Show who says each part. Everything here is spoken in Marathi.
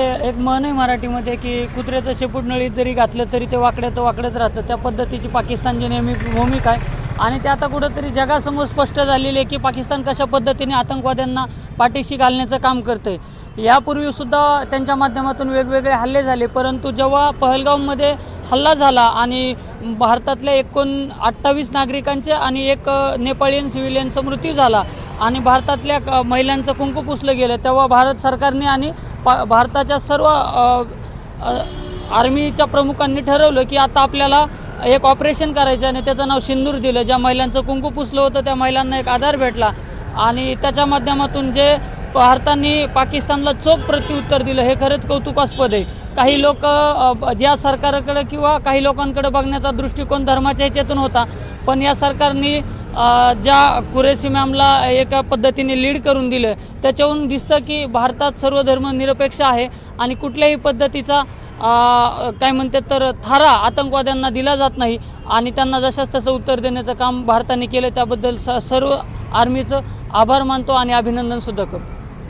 Speaker 1: एक मन आहे मराठीमध्ये की कुत्र्याचं शेपूट नळीत जरी घातलं तरी ते वाकड्याचं वाकडंच राहतं. त्या पद्धतीची पाकिस्तानची नेहमी भूमिका आहे. आणि ते आता कुठंतरी जगासमोर स्पष्ट झालेली आहे की पाकिस्तान कशा पद्धतीने आतंकवाद्यांना पाठीशी घालण्याचं काम करतं आहे यापूर्वीसुद्धा त्यांच्या माध्यमातून वेगवेगळे हल्ले झाले. परंतु जेव्हा पहलगावमध्ये हल्ला झाला आणि भारतातल्या एकूण अठ्ठावीस नागरिकांचे आणि एक नेपाळीयन नेपाळियन सिव्हिलियनचा मृत्यू झाला आणि भारतातल्या क- महिलांचं कुंकू पुसलं गेलं तेव्हा भारत सरकारने आणि पा भारताच्या सर्व आर्मीच्या प्रमुखांनी ठरवलं की आता आपल्याला एक ऑपरेशन करायचं आणि त्याचं नाव सिंदूर दिलं. ज्या महिलांचं कुंकू पुसलं होतं त्या महिलांना एक आधार भेटला. आणि त्याच्या माध्यमातून जे भारताने पाकिस्तानला चोख प्रत्युत्तर दिलं हे खरंच कौतुकास्पद आहे. काही लोक ज्या सरकारकडे किंवा काही लोकांकडे बघण्याचा दृष्टिकोन धर्माच्या ह्याच्यातून होता. पण या सरकारने ज्या कुरेशी मॅमला एका पद्धतीने लीड करून दिलं त्याच्याहून दिसतं की भारतात सर्व धर्म निरपेक्ष आहे आणि कुठल्याही पद्धतीचा काय म्हणतात तर थारा आतंकवाद्यांना दिला जात नाही आणि त्यांना जशाच तसं उत्तर देण्याचं काम भारताने केलं त्याबद्दल स सर्व आर्मीचं आभार मानतो आणि अभिनंदनसुद्धा करतो.